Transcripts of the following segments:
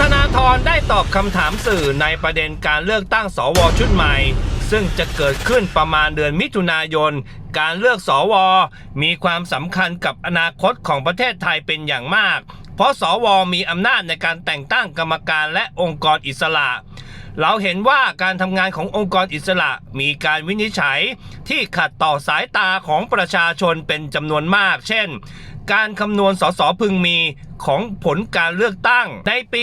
ธนาธรได้ตอบคำถามสื่อในประเด็นการเลือกตั้งสวชุดใหม่ ซึ่งจะเกิดขึ้นประมาณเดือนมิถุนายน การเลือกสว มีความสำคัญกับอนาคตของประเทศไทยเป็นอย่างมาก เพราะสวมีอำนาจในการแต่งตั้งกรรมการและองค์กรอิสระ เราเห็นว่าการทำงานขององค์กรอิสระมีการวินิจฉัยที่ขัดต่อสายตาของประชาชนเป็นจำนวนมาก เช่น การคำนวณสสพึงมีของผลการเลือกตั้งในปี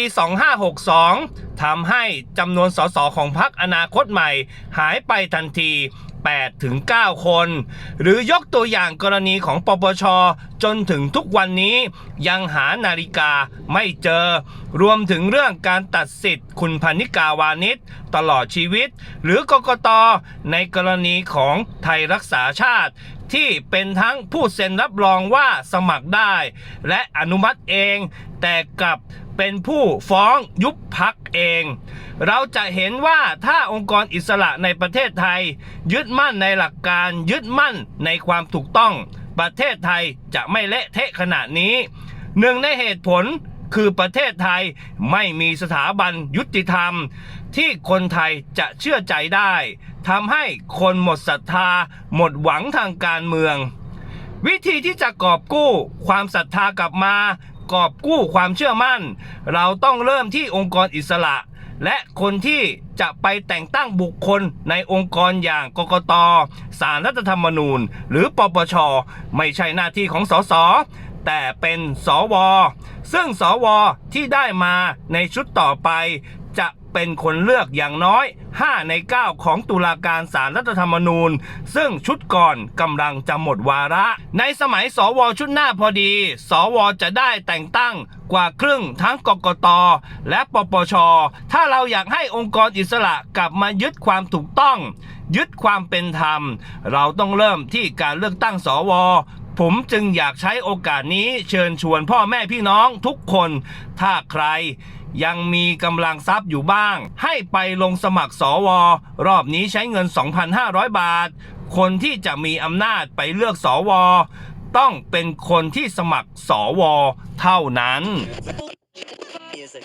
2562 ทำให้จำนวนสสของพรรคอนาคตใหม่ หายไปทันที 8 ถึง 9 คน หรือยกตัวอย่างกรณีของปปช จนถึงทุกวันนี้ยังหานาฬิกาไม่เจอ รวมถึงเรื่องการตัดสิทธิ์คุณพนิกาวานิชตลอดชีวิต หรือกกตในกรณีของไทยรักษาชาติที่เป็นทั้งผู้เซ็นรับรองว่าสมัครได้ และอนุมัติเอง แต่กับเป็นผู้ฟ้องยุบพักเอง เราจะเห็นว่าถ้าองค์กรอิสระในประเทศไทย ยึดมั่นในหลักการยึดมั่นในความถูกต้อง ประเทศไทยจะไม่เละเทะขนาดนี้หนึ่งในเหตุผล คือประเทศไทยไม่มีสถาบันยุติธรรม ที่คนไทยจะเชื่อใจได้ทำให้คนหมดศรัทธา หมดหวังทางการเมือง วิธีที่จะกอบกู้ความศรัทธากลับมากอบกู้ความเชื่อมั่น เราต้องเริ่มที่องค์กรอิสระ และคนที่จะไปแต่งตั้งบุคคลในองค์กรอย่างกกตสารรัฐธรรมนูญ หรือปปช ไม่ใช่หน้าที่ของสสแต่เป็นสว ซึ่งสวที่ได้มาในชุดต่อไป จะเป็นคนเลือกอย่างน้อย 5 ใน 9 ของตุลาการศาลรัฐธรรมนูญ ซึ่งชุดก่อนกำลังจะหมดวาระ ในสมัยสวชุดหน้าพอดี สวจะได้แต่งตั้งกว่าครึ่งทั้งกกต และปปช ถ้าเราอยากให้องค์กรอิสระกลับมายึดความถูกต้อง ยึดความเป็นธรรม เราต้องเริ่มที่การเลือกตั้งสว ผมจึงอยากใช้โอกาสนี้เชิญชวนพ่อแม่พี่น้องทุกคน ถ้าใครยังมีกำลังทรัพย์อยู่บ้าง ให้ไปลงสมัครสว รอบนี้ใช้เงิน 2,500 บาท คนที่จะมีอำนาจไปเลือกสว ต้องเป็นคนที่สมัครสว เท่านั้น Music.